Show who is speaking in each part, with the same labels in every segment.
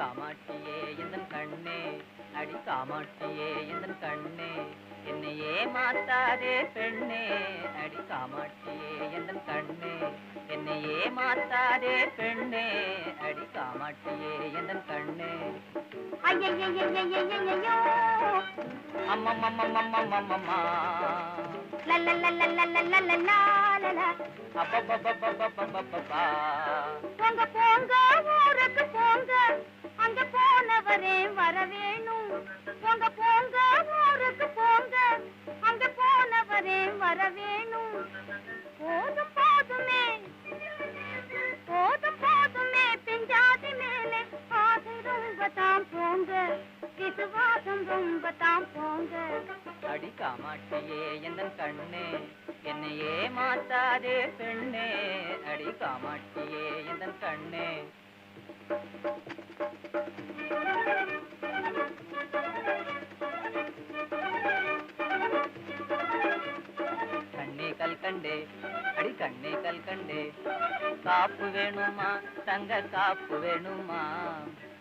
Speaker 1: காமாட்சியே எந்தன் கண்ணே? அடி காமாட்சியே எந்தன் கண்ணே? என்னையே மாத்தாதே பெண்ணே. அடி காமாட்சியே எந்தன் கண்ணே? என்னையே
Speaker 2: மாத்தாதே
Speaker 1: பெண்ணே.
Speaker 2: அடி காமாட்சியே எந்தன் கண்ணே? ஐயையோ போனவரே வர வேணும் போங்க போங்க ஊருக்கு போங்க. அங்க போனவரே வர வேணும் போதும். போதுமே போதும். போதுமே பிஞ்சாதி மேலே ஆசை ரொம்ப தான் போங்க. விசுவாசம் ரொம்ப தான் போங்க.
Speaker 1: அடி காமாட்சியே எந்தன் கண்ணே? என்னையே மாத்தாதே பெண்ணே. அடி காமாட்சியே எந்தன் கண்ணே? கல்கண்டே அடி கண்ணே கல்கண்டே. காப்பு வேணுமா? தங்க காப்பு வேணுமா?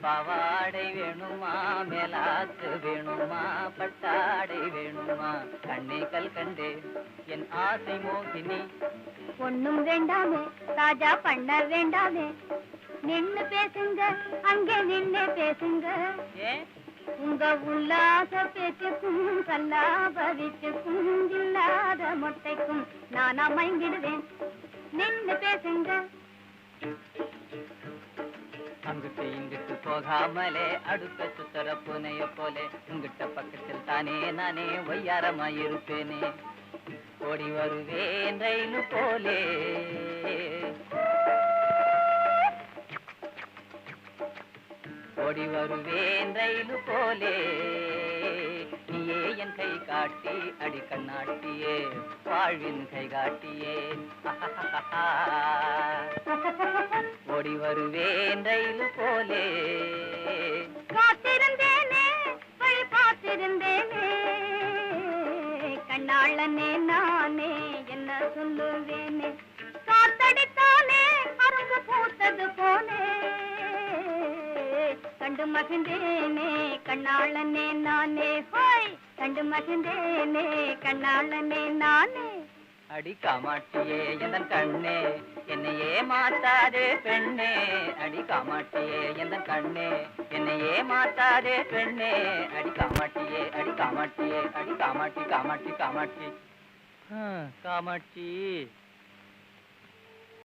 Speaker 1: பவாடை வேணுமா? மேலாத்து வேணுமா? பட்டாடை வேணுமா? கண்ணே கல்கண்டே. என் ஆசை மோகினி.
Speaker 2: ஒண்ணும் வேண்டாமே தாஜா பண்ண வேண்டாமே. நின்னு பேசுங்க அங்கே நின்னு பேசுங்க. உங்க உல்லாச பேச்சுக்கும் கல்லாப வீச்சுக்கும் இல்லாத மொட்டைக்கும் நான் அமைந்திடுவேன். நின்று பேசுங்க.
Speaker 1: அங்கிட்டு இங்கிட்டு போகாமலே அடுத்த சுத்தர பூனைய போலே உங்கிட்ட பக்கத்தில் தானே நானே ஒய்யாரமாயிருப்பேனே. ஓடி வருவேன் ரயிலு போலே. ஓடி வருவேன் ரயிலு போலே. நீயே என் கை காட்டி அடி கண்ணாட்டியே. வாழ்வின் கை காட்டியே. ஓடி வருவேன் ரயிலு போலே.
Speaker 2: காத்திருந்தேனே வழி பார்த்திருந்தேனே. கண்ணாளனே நானே என்ன சொல்லுவேனே. மகிழ்ந்தேனே கண்ணாளனே நானே. ஹோய் கண்டு மகிழ்ந்தேனே கண்ணாளனே நானே.
Speaker 1: அடி காமாட்சியே எந்தன் கண்ணே என்னையே ஏமாத்தாதே பெண்ணே. அடி காமாட்சியே எந்தன் கண்ணே என்னையே ஏமாத்தாதே பெண்ணே. அடி காமாட்சியே அடி காமாட்சியே அடி காமாட்சி காமாட்சி காமாட்சி. காமாட்சி.